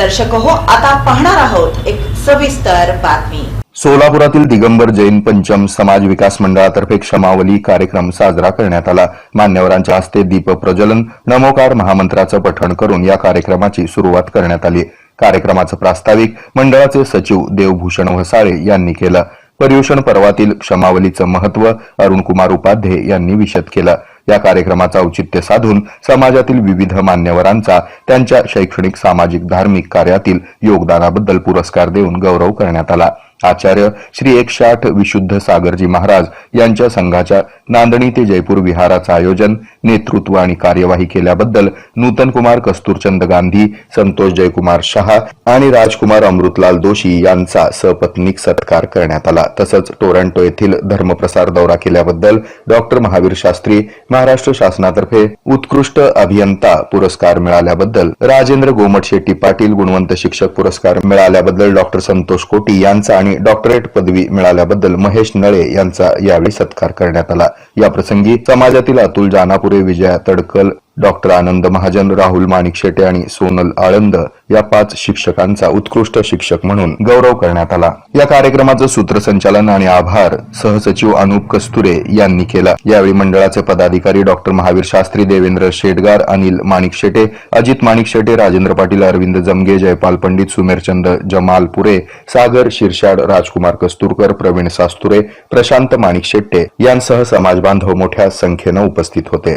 दर्शक हो आता पाहणार आहोत एक सविस्तर बातमी. सोलापुरातील दिगंबर जैन पंचम समाज विकास मंडळातर्फे क्षमावली कार्यक्रम साजरा करण्यात आला. मान्यवरांच्या हस्ते दीप प्रज्वलन नमोकार महामंत्राचं पठण करून या कार्यक्रमाची सुरुवात करण्यात आली. कार्यक्रमाचं प्रास्ताविक मंडळाचे सचिव देवभूषण वसाळे यांनी केलं. पर्युषण पर्वातील क्षमावलीचं महत्त्व अरुणकुमार उपाध्ये यांनी विशद केलं. या कार्यक्रमाचं औचित्य साधून समाजातील विविध मान्यवरांचा त्यांच्या शैक्षणिक सामाजिक धार्मिक कार्यातील योगदानाबद्दल पुरस्कार देऊन गौरव करण्यात आला. आचार्य श्री एकशाठ विशुद्ध सागरजी महाराज यांच्या संघाच्या नांदणी ते जयपूर विहाराचं आयोजन नेतृत्व आणि कार्यवाही केल्याबद्दल नूतन कुमार कस्तुरचंद गांधी संतोष जयकुमार शहा आणि राजकुमार अमृतलाल दोशी यांचा सपत्नीक सत्कार करण्यात आला. तसंच टोरंटो येथील धर्मप्रसार दौरा केल्याबद्दल डॉक्टर महावीर शास्त्री महाराष्ट्र शासनातर्फे उत्कृष्ट अभियंता पुरस्कार मिळाल्याबद्दल राजेंद्र गोमट शेट्टी पाटील गुणवंत शिक्षक पुरस्कार मिळाल्याबद्दल डॉक्टर संतोष कोटी यांचा आणि डॉक्टरेट पदवी मिळाल्याबद्दल महेश नळे यांचा यावेळी सत्कार करण्यात आला. याप्रसंगी समाजातील अतुल जानापूर विजया तडकल. डॉक्टर आनंद महाजन राहुल माणिक शेटे आणि सोनल आळंद या पाच शिक्षकांचा उत्कृष्ट शिक्षक म्हणून गौरव करण्यात आला. या कार्यक्रमाचं सूत्रसंचालन आणि आभार सहसचिव अनुप कस्तुरे यांनी केला. यावेळी मंडळाचे पदाधिकारी डॉक्टर महावीर शास्त्री देवेंद्र शेटगार अनिल माणिक शेटे अजित माणिक शेटे राजेंद्र पाटील अरविंद जमगे जयपाल पंडित सुमेरचंद जमालपुरे सागर शिरशाड राजकुमार कस्तुरकर प्रवीण सास्तुरे प्रशांत माणिक शेट्टे यांसह समाजबांधव मोठ्या संख्येनं उपस्थित होते.